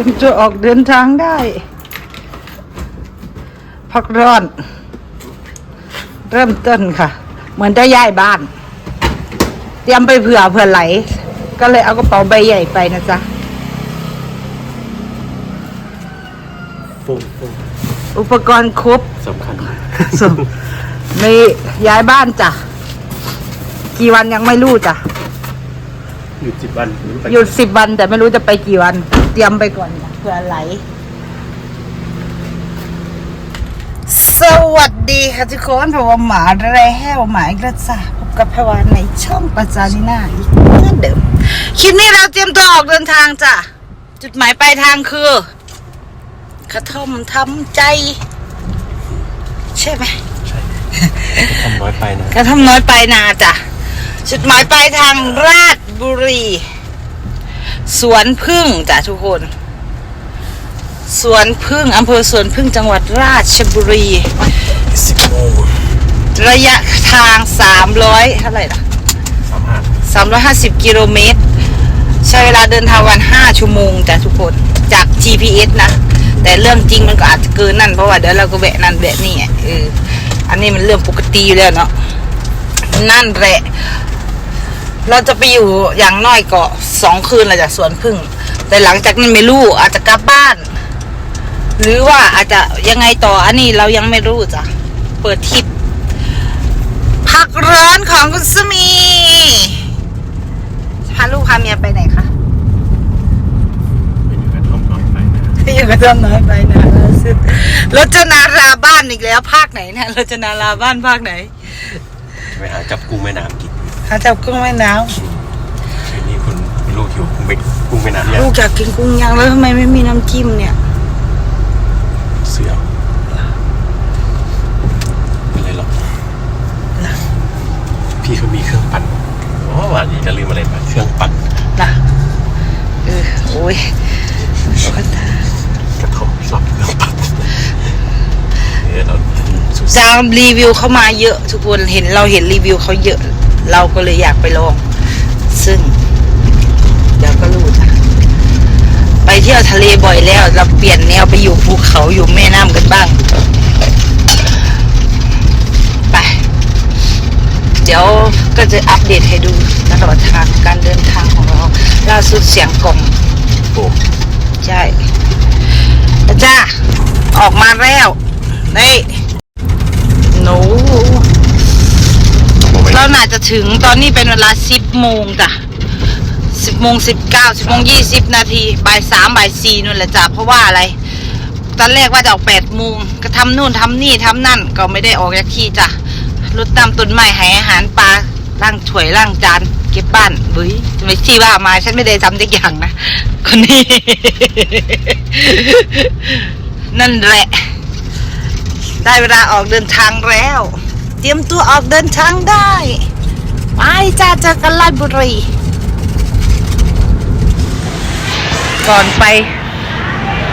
เตรียมตัวออกเดินทางได้ พักร้อน เริ่มต้นค่ะ เหมือนจะย้ายบ้าน เตรียมไปเผื่อเผื่อไหล ก็เลยเอากระเป๋าใบใหญ่ไปนะจ๊ะฟุ้งฟุ้งอุปกรณ์ครบสำคัญส่วนมีย้ายบ้านจ้ะ กี่วันยังไม่รู้จ้ะ หยุดสิบวันไม่รู้ไป หยุดสิบวันแต่ไม่รู้จะไปกี่วัน เตรียมไปก่อนจ้ะเผื่อไหล สวัสดีค่ะทุกคนเพราะว่าหมาแร่แห้วหมาอีกแล้วจ้ะพบกับพวานในช่องประจานิน่าอีกเหมือนเดิมคลิปนี้เราเตรียมตัวออกเดินทางจ้ะ จุดหมายปลายทางคือกระท่อมทำใจ ใช่ไหมทำน้อยไปนะกระทำน้อยไปนาจ้ะจุดหมายปลายทางราชบุรี สวนพึ่งจ้ะทุกคน สวนพึ่งอำเภอสวนพึ่งจังหวัดราชบุรี ระยะทาง 300เท่าไหร่ล่ะสามห้า350 กิโลเมตร ใช้เวลาเดินทางวัน 5 ชั่วโมงจ้ะทุกคน จาก GPS นะ แต่เรื่องจริงมันก็อาจจะเกินนั่น เพราะว่าเดี๋ยวเราก็แวะนั่นแวะนี่เอออันนี้มันเรื่องปกติอยู่แล้วเนาะนั่นแหละ เราจะไปอยู่อย่างน้อยก็สองคืนเลยจากสวนพึ่ง แต่หลังจากนั้นไม่รู้อาจจะกลับบ้าน หรือว่าอาจจะยังไงต่ออันนี้เรายังไม่รู้จ้ะเปิดทริปพักร้อนของคุณสมีพาลูกพาเมียไปไหนคะเป็นอยู่กันทำน้อยไปนะอยู่กับต้นน้อยไปนะล่าสุดรจนาราบ้านอีกแล้ว ภาคไหนเนี่ยรจนาราบ้านภาคไหนไปหาจับกุ้งแม่น้ำกิน หาจับกุ้งแม่น้คืนนี้คุณคุณลูกหิวกุ้งแม่กุ้งแม่น้ำำย่างลูกอยากกินกุ้งย่างแล้วทำไมไม่มีน้ำจิ้มเนี่ย เสือไม่เลยหรอกพี่เขามีเครื่องปั่นอ๋อวันนี้จะลืมอะไรไปเครื่องปั่นนะเออโอ้ยโอ้ยตายกระทบชอบเครื่องปั่นเออเราสุด จามรีวิวเข้ามาเยอะทุกคนเห็นเราเห็นรีวิวเขาเยอะ เราก็เลยอยากไปลองซึ่ง เดี๋ยวก็รู้จ้ะไปเที่ยวทะเลบ่อยแล้ว เราเปลี่ยนแนวไปอยู่ภูเขาอยู่แม่น้ำกันบ้าง ไป เดี๋ยวก็จะอัปเดตให้ดูตลอดทางการเดินทางของเราล่าสุดเสียงกล่องโอ้ใช่แล้วจ้าออกมาแล้วนี่หนู โหไม่เราน่าจะถึงตอนนี้เป็นเวลาสิบโมงจ้ะสิบโมงสิบเก้าสิบโมงยี่สิบนาทีบ่ายสามบ่ายสี่นู่นแหละจ้ะเพราะว่าอะไร ตอนแรกว่าจะออกแปดโมงก็ทำนู่นทำนี่ทำนั่นก็ไม่ได้ออกจากที่จ้ะรถตามต้นไม้ให้อาหารปลาล้างถ้วยล้างจานเก็บบ้านเฮ้ยไม่ชี้ว่ามาฉันไม่ได้ทำทุกอย่างนะคนนี้นั่นแหละ ได้เวลาออกเดินทางแล้ว เตรียมตัวออกเดินทางได้ ไปจ้าเจอกันราชบุรี ก่อนไป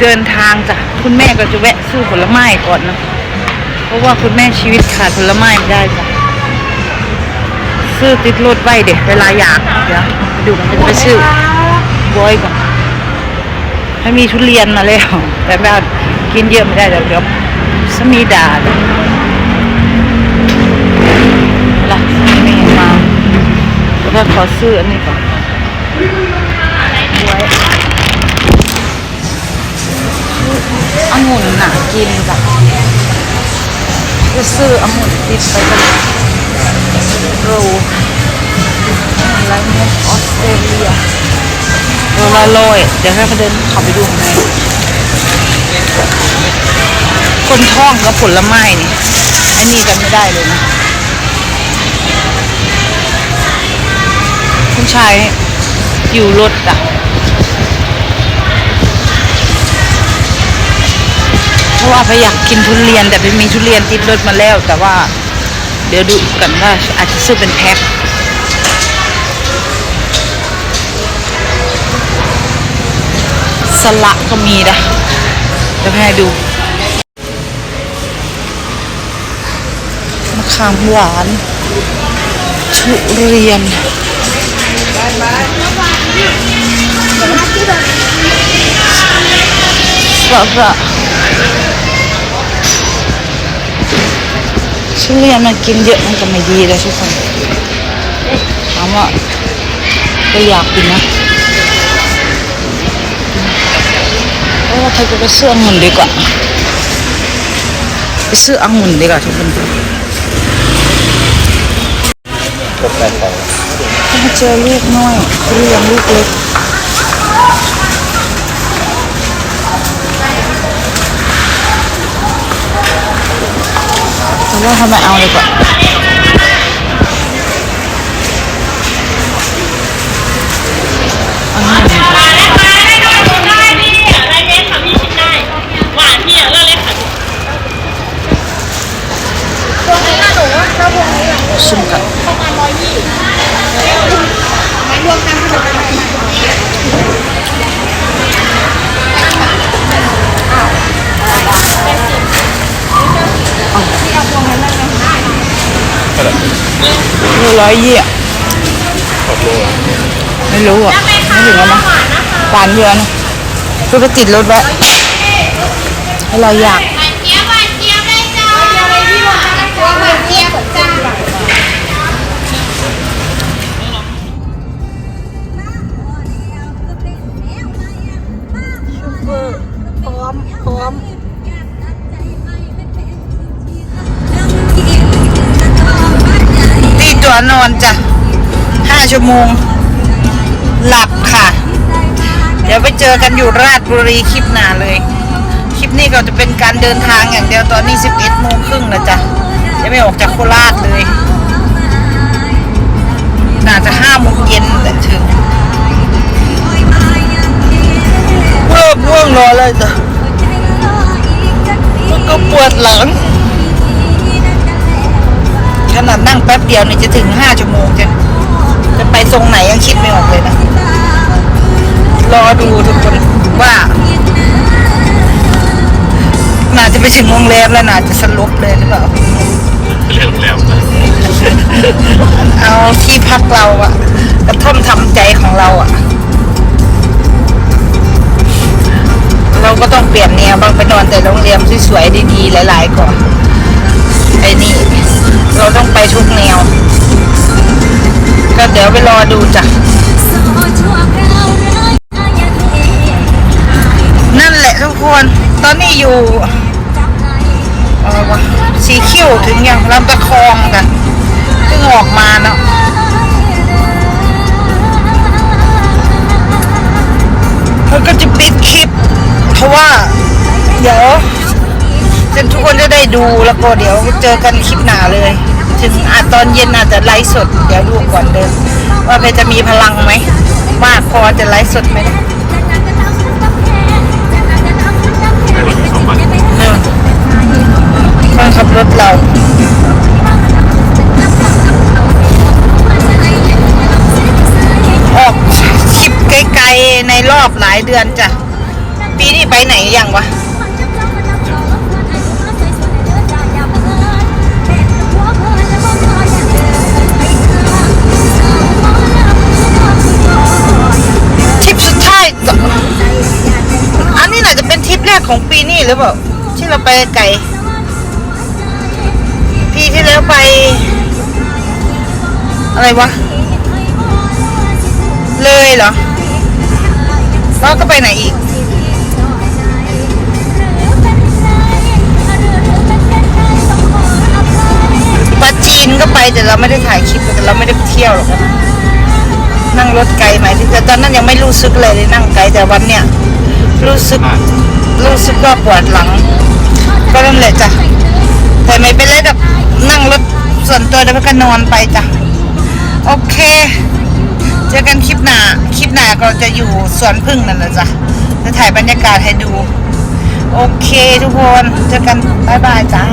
เดินทางจ้ะคุณแม่ก็จะแวะซื้อผลไม้ก่อนนะ เพราะว่าคุณแม่ชีวิตขาดผลไม้ไม่ได้จ้ะซื้อติดรถไว้เด็กเวลาอยากเดี๋ยวดูมันจะไปซื้อบอยก่อนถ้ามีทุเรียนมาแล้วแต่แบบกินเยอะไม่ได้เดี๋ยวเดี๋ยวสมีดาดล่ะไม่มา แล้วก็ขอซื้ออันนี้ก่อนไว้องุ่นน่ะกินจ้ะจะซื้อองุ่นติดไปกันโรอะไรเนี่ยออสเตรเลียโรละโลอยเดี๋ยวให้เขาเดินขับไปดูข้างในคนท้องกับผลไม้นี่ไอ้นี่กันไม่ได้เลยนะ คุณชายอยู่รถอะเพราะว่าไปอยากกินทุเรียนแต่ไปมีทุเรียนติดรถมาแล้ว แต่ว่า เดี๋ยวดูกันว่าอาจจะซื้อเป็นแพ็คสละก็มีนะเดี๋ยวให้ดูมะขามหวาน ทุเรียน มเพราะเพราะทุเรียนมันกินเยอะมันก็ไม่ดีเลยทุกคนถามว่าก็อยากกินนะเพราะว่าใครจะไปซื้อองุ่นดีกว่าไปซื้อองุ่นดีกว่าทุกคน ตกแต่งของถ้าเจอลูกน้อยเรียนลูกเล็กแต่ว่าทำไมเอาดีกว่าอันนี้ได้ได้พี่อะไรเล็กค่ะ พี่ชิมได้หวานพี่อะเลือกเล็กค่ะชิมกันประมาณร้อยยี่โลร้อยยี่อะขอบโลอะไม่รู้อะไม่ถึงแล้วมั้งหวานเยอะนะคือไปติดรถไว้ให้เราอยาก ตีตัวนอนจ้ะห้าชั่วโมง หลับค่ะ เดี๋ยวไปเจอกันอยู่ราชบุรีคลิปหน้าเลย คลิปนี้ก็จะเป็นการเดินทางอย่างเดียวตอนนี้ 11โมงครึ่งแล้วจ้ะยังไม่ออกจากโคราชเลยน่าจะ5โมงเย็นแต่ถึงเริ่มง่วงนอนเลยจ้ะ แล้วก็ปวดหลัง ขนาดนั่งแป๊บเดียวเนี่ยจะถึง5ชั่วโมงจ้ะจะไปทรงไหนยังคิดไม่ออกเลยนะ รอดูทุกคนว่า น่าจะไปถึงโรงแรมแล้วน่าจะสลบเลยหรือเปล่าเรียกโรงแรมนะเอาที่พักเราอะกระท่อมทำใจของเราอะ เราก็ต้องเปลี่ยนแนวบางไปนอนแต่โรงแรมสวยๆดีๆหลายๆก่อนไอ้นี่ เราต้องไปทุกแนว ก็เดี๋ยวไปรอดูจ้ะนั่นแหละทุกคน ตอนนี้อยู่สีคิ้วถึงยังลำตะคองกันเพิ่งออกมาเนาะมันก็จะปิดคลิป เพราะว่าเดี๋ยวจนทุกคนจะได้ดูแล้วก็เดี๋ยวเจอกันคลิปหน้าเลย ถึงอาจตอนเย็นอาจจะไลฟ์สด เดี๋ยวดูก่อนเดินว่าเพจะมีพลังไหมมากพอจะไลฟ์สดไหมเออคนขับรถเราออกคลิปไกลๆในรอบหลายเดือนจ้ะ ปีนี้ไปไหนยังวะ ทริปสุดท้าย อันนี้น่าจะเป็นทริปแรกของปีนี้หรือเปล่า ที่เราไปไกลปีที่แล้วไป อะไรวะ เลยเหรอ แล้วก็ไปไหนอีก นก็ไปแต่เราไม่ได้ถ่ายคลิปแต่เราไม่ได้ไปเที่ยวหรอกนะนั่งรถไกลไหมายถึงแต่ตอนนั้นยังไม่รู้สึกเลยเลยนั่งไกลแต่วันเนี้ยรู้สึกรู้สึกว่าปวดหลัง ก็นั่นแหละจ้ะแต่ไม่เป็นไรดอกนั่งรถส่วนตัวเดี๋ยวก็นอนไปจ้ะโอเค เจอกันคลิปหน้าคลิปหน้าก็จะอยู่สวนพึ่งนั่นแหละจ้ะจะถ่ายบรรยากาศให้ดู โอเคทุกคนเจอกันบ๊ายบายจ้า